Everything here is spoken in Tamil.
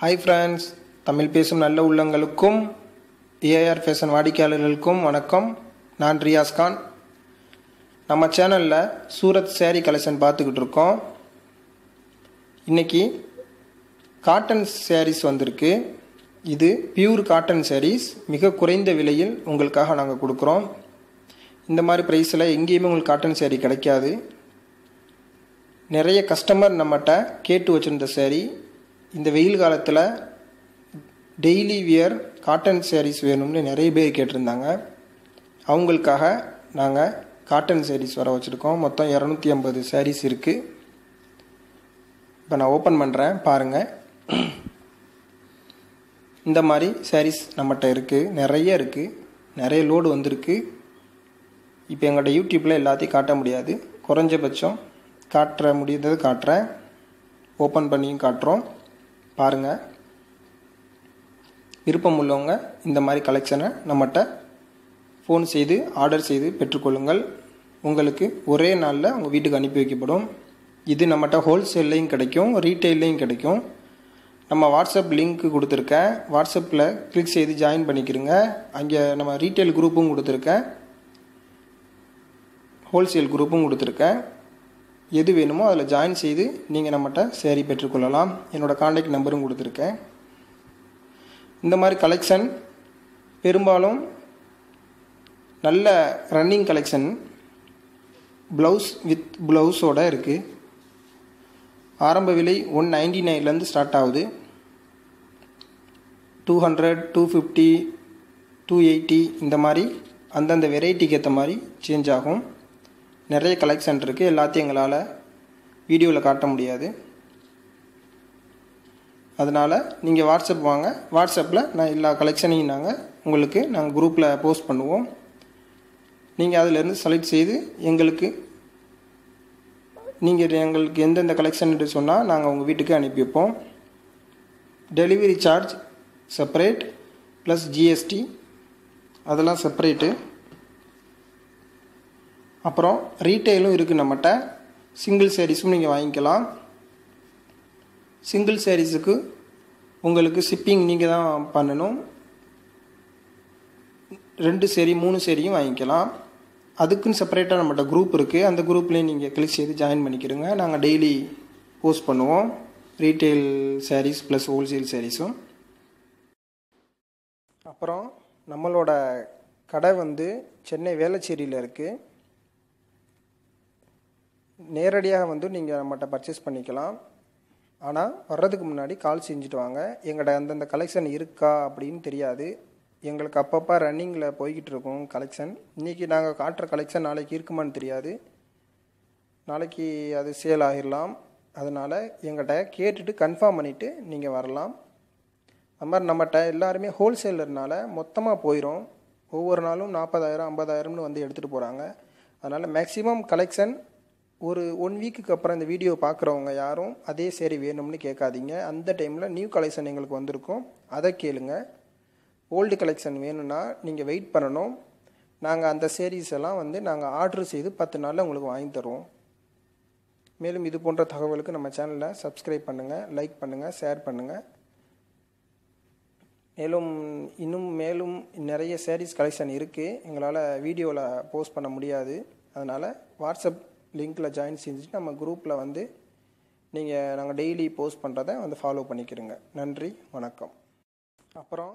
ஹாய் ஃப்ரெண்ட்ஸ் தமிழ் பேசும் நல்ல உள்ளங்களுக்கும் ஏஆர் ஃபேஷன் வாடிக்கையாளர்களுக்கும் வணக்கம். நான் ரியாஸ் கான். நம்ம சேனலில் சூரத் சேரீ கலெக்ஷன் பார்த்துக்கிட்டு இருக்கோம். இன்றைக்கி காட்டன் சேரீஸ் வந்திருக்கு. இது பியூர் காட்டன் சேரீஸ் மிக குறைந்த விலையில் உங்களுக்காக நாங்கள் கொடுக்குறோம். இந்த மாதிரி ப்ரைஸில் எங்கேயுமே உங்களுக்கு காட்டன் சேரீ கிடைக்காது. நிறைய கஸ்டமர் நம்மகிட்ட கேட்டு வச்சுருந்த சேரீ இந்த வெயில் காலத்தில் டெய்லி வியர் காட்டன் சேரீஸ் வேணும்னு நிறைய பேர் கேட்டிருந்தாங்க. அவங்களுக்காக நாங்கள் காட்டன் சேரீஸ் வர வச்சுருக்கோம். மொத்தம் இரநூத்தி ஐம்பது சேரீஸ் இருக்குது இப்போ நான் ஓப்பன் பண்ணுறேன் பாருங்கள் இந்த மாதிரி சாரீஸ் நம்மகிட்ட இருக்குது நிறைய இருக்குது நிறைய லோடு வந்திருக்கு. இப்போ எங்கள்கிட்ட யூடியூப்பில் எல்லாத்தையும் காட்ட முடியாது. குறைஞ்சபட்சம் காட்டுற முடிந்தது காட்டுறேன். ஓப்பன் பண்ணியும் காட்டுறோம். பாருங்கள் விருப்பம் உள்ளவங்க இந்த மாதிரி கலெக்ஷனை நம்மகிட்ட ஃபோன் செய்து ஆர்டர் செய்து பெற்றுக்கொள்ளுங்கள். உங்களுக்கு ஒரே நாளில் உங்கள் வீட்டுக்கு அனுப்பி வைக்கப்படும். இது நம்மகிட்ட ஹோல்சேல்லையும் கிடைக்கும் ரீட்டெயிலையும் கிடைக்கும். நம்ம வாட்ஸ்அப் லிங்க் கொடுத்துருக்கேன். வாட்ஸ்அப்பில் கிளிக் செய்து ஜாயின் பண்ணிக்கிறங்க அங்கே நம்ம ரீட்டெயில் குரூப்பும் கொடுத்துருக்கேன். ஹோல்சேல் குரூப்பும் கொடுத்துருக்கேன். எது வேணுமோ அதில் ஜாயின் செய்து நீங்கள் நம்மகிட்ட சேரீ பெற்றுக்கொள்ளலாம். என்னோடய காண்டாக்ட் நம்பரும் கொடுத்துருக்கேன். இந்த மாதிரி கலெக்ஷன் பெரும்பாலும் நல்ல ரன்னிங் கலெக்ஷன் ப்ளவுஸ் வித் ப்ளவுஸோடு இருக்குது ஆரம்ப விலை ஒன் நைன்டி நைன்லேருந்து ஸ்டார்ட் ஆகுது. Two hundred two fifty two eighty இந்த மாதிரி அந்தந்த வெரைட்டிக்கு ஏற்ற மாதிரி சேஞ்ச் ஆகும். நிறைய கலெக்ஷன் இருக்குது எல்லாத்தையும் எங்களால் வீடியோவில் காட்ட முடியாது. அதனால் நீங்கள் வாட்ஸ்அப் வாங்க. வாட்ஸ்அப்பில் நான் எல்லா கலெக்ஷனையும் நாங்கள் உங்களுக்கு நாங்கள் குரூப்பில் போஸ்ட் பண்ணுவோம். நீங்கள் அதிலேருந்து செலக்ட் செய்து எங்களுக்கு நீங்கள் எங்களுக்கு எந்தெந்த கலெக்ஷன் சொன்னால் நாங்கள் உங்கள் வீட்டுக்கு அனுப்பி வைப்போம். Delivery charge separate plus GST அதெல்லாம் செப்பரேட்டு அப்புறம் ரீட்டெயிலும் இருக்குது நம்மகிட்ட. சிங்கிள் சேரீஸும் நீங்கள் வாங்கிக்கலாம். சிங்கிள் சேரீஸுக்கு உங்களுக்கு ஷிப்பிங் நீங்கள் தான் பண்ணணும். ரெண்டு சேரி மூணு சேரீயும் வாங்கிக்கலாம். அதுக்குன்னு செப்பரேட்டாக நம்மகிட்ட குரூப் இருக்குது அந்த குரூப்லேயும் நீங்கள் கிளிக் செய்து ஜாயின் பண்ணிக்கிடுங்க நாங்கள் டெய்லி போஸ்ட் பண்ணுவோம். ரீட்டெயில் சாரீஸ் ப்ளஸ் ஹோல்சேல் சாரீஸும் அப்புறம் நம்மளோட கடை வந்து சென்னை வேளச்சேரியில் இருக்குது நேரடியாக வந்து நீங்கள் நம்மகிட்ட பர்ச்சேஸ் பண்ணிக்கலாம். ஆனால் வர்றதுக்கு முன்னாடி கால் செஞ்சுட்டு வாங்க. எங்கள்கிட்ட அந்தந்த கலெக்ஷன் இருக்கா அப்படின்னு தெரியாது. எங்களுக்கு அப்பப்போ ரன்னிங்கில் போய்கிட்டு இருக்கும் கலெக்ஷன் இன்றைக்கி நாங்கள் காட்டுற கலெக்ஷன் நாளைக்கு இருக்குமான்னு தெரியாது. நாளைக்கு அது சேல் ஆகிடலாம் அதனால் எங்கள்கிட்ட கேட்டுட்டு கன்ஃபார்ம் பண்ணிவிட்டு நீங்கள் வரலாம். அது மாதிரி நம்மகிட்ட எல்லாருமே ஹோல்சேலர்னால மொத்தமாக போயிடும் ஒவ்வொரு நாளும் நாற்பதாயிரம் ஐம்பதாயிரம்னு வந்து எடுத்துகிட்டு போகிறாங்க அதனால் மேக்ஸிமம் கலெக்ஷன் ஒரு ஒன் வீக்குக்கு அப்புறம் இந்த வீடியோ பார்க்குறவங்க யாரும் அதே சேரீ வேணும்னு கேட்காதீங்க. அந்த டைமில் நியூ கலெக்ஷன் எங்களுக்கு வந்திருக்கும். அதை கேளுங்க. ஓல்டு கலெக்ஷன் வேணும்னா நீங்கள் வெயிட் பண்ணணும். நாங்கள் அந்த சேரீஸ் எல்லாம் வந்து நாங்கள் ஆர்டர் செய்து பத்து நாளில் உங்களுக்கு வாங்கி தருவோம். மேலும் இது போன்ற தகவலுக்கு நம்ம சேனலை சப்ஸ்கிரைப் பண்ணுங்கள் லைக் பண்ணுங்கள் ஷேர் பண்ணுங்கள் மேலும் இன்னும் மேலும் நிறைய சேரீஸ் கலெக்ஷன் இருக்குது எங்களால் வீடியோவில் போஸ்ட் பண்ண முடியாது. அதனால் வாட்ஸ்அப் லிங்க்கில் ஜாயின் செஞ்சுட்டு நம்ம குரூப்பில் வந்து நீங்கள் நாங்கள் டெய்லி போஸ்ட் பண்ணுறத வந்து ஃபாலோ பண்ணிக்கிறோங்க நன்றி வணக்கம். அப்புறம்